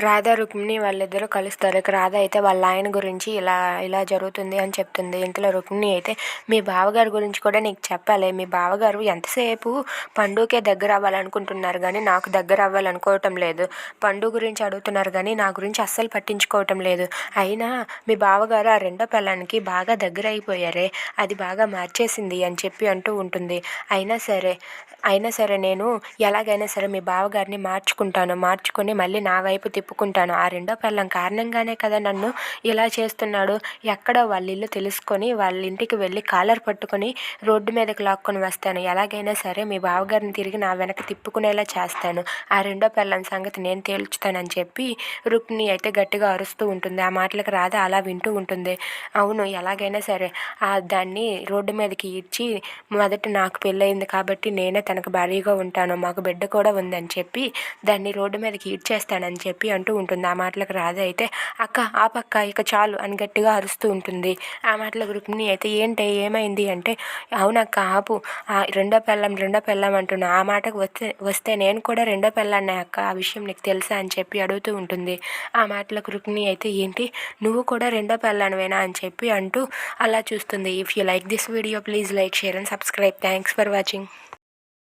రాధా రుక్మిణి వాళ్ళిద్దరూ కలుస్తారు. ఇక రాధ అయితే వాళ్ళ ఆయన గురించి ఇలా ఇలా జరుగుతుంది అని చెప్తుంది. ఇంతలో రుక్మిణి అయితే మీ బావగారి గురించి కూడా నీకు చెప్పాలి. మీ బావగారు ఎంతసేపు పండుకే దగ్గర అవ్వాలనుకుంటున్నారు కానీ నాకు దగ్గర అవ్వాలనుకోవటం లేదు. పండు గురించి అడుగుతున్నారు కానీ నా గురించి అస్సలు పట్టించుకోవటం లేదు. అయినా మీ బావగారు ఆ రెండో పిల్లానికి బాగా దగ్గర అయిపోయారే. అది బాగా మార్చేసింది అని చెప్పి అంటూ ఉంటుంది. అయినా సరే అయినా సరే నేను ఎలాగైనా సరే మీ బావగారిని మార్చుకుంటాను. మార్చుకొని మళ్ళీ నా వైపు తిప్పు ఒప్పుకుంటాను. ఆ రెండో పెళ్ళం కారణంగానే కదా నన్ను ఇలా చేస్తున్నాడు. ఎక్కడో వాళ్ళ ఇల్లు తెలుసుకొని వాళ్ళ ఇంటికి వెళ్ళి కాలర్ పట్టుకొని రోడ్డు మీదకి లాక్కొని వస్తాను. ఎలాగైనా సరే మీ బావగారిని తిరిగి నా వెనక తిప్పుకునేలా చేస్తాను. ఆ రెండో పెళ్ళం సంగతి నేను తేల్చుతానని చెప్పి రుక్ని అయితే గట్టిగా అరుస్తూ ఉంటుంది. ఆ మాటలకు రాధ అలా వింటూ ఉంటుంది. అవును ఎలాగైనా సరే ఆ దాన్ని రోడ్డు మీదకి ఇచ్చి మొదట నాకు పెళ్ళయింది కాబట్టి నేనే తనకు భారీగా ఉంటాను. మాకు బిడ్డ కూడా ఉందని చెప్పి దాన్ని రోడ్డు మీదకి ఇచ్చేస్తానని చెప్పి అంటూ ఉంటుంది. ఆ మాటలకు రాధ అయితే అక్క ఆ పక్క ఇక చాలు అని గట్టిగా అరుస్తూ ఉంటుంది. ఆ మాటలకు రుక్మిణి అయితే ఏంటి ఏమైంది? అంటే అవునక్క ఆపు. ఆ రెండో పెళ్ళం రెండో పెళ్ళం అంటున్నా. ఆ మాటకు వస్తే వస్తే నేను కూడా రెండో పెళ్ళాన్నే అక్క. ఆ విషయం నీకు తెలుసా? అని చెప్పి అడుగుతూ ఉంటుంది. ఆ మాటలకు రుక్మిణి అయితే ఏంటి? నువ్వు కూడా రెండో పెళ్ళానివేనా? అని చెప్పి అంటూ అలా చూస్తుంది. If you like this video please like share and subscribe thanks for watching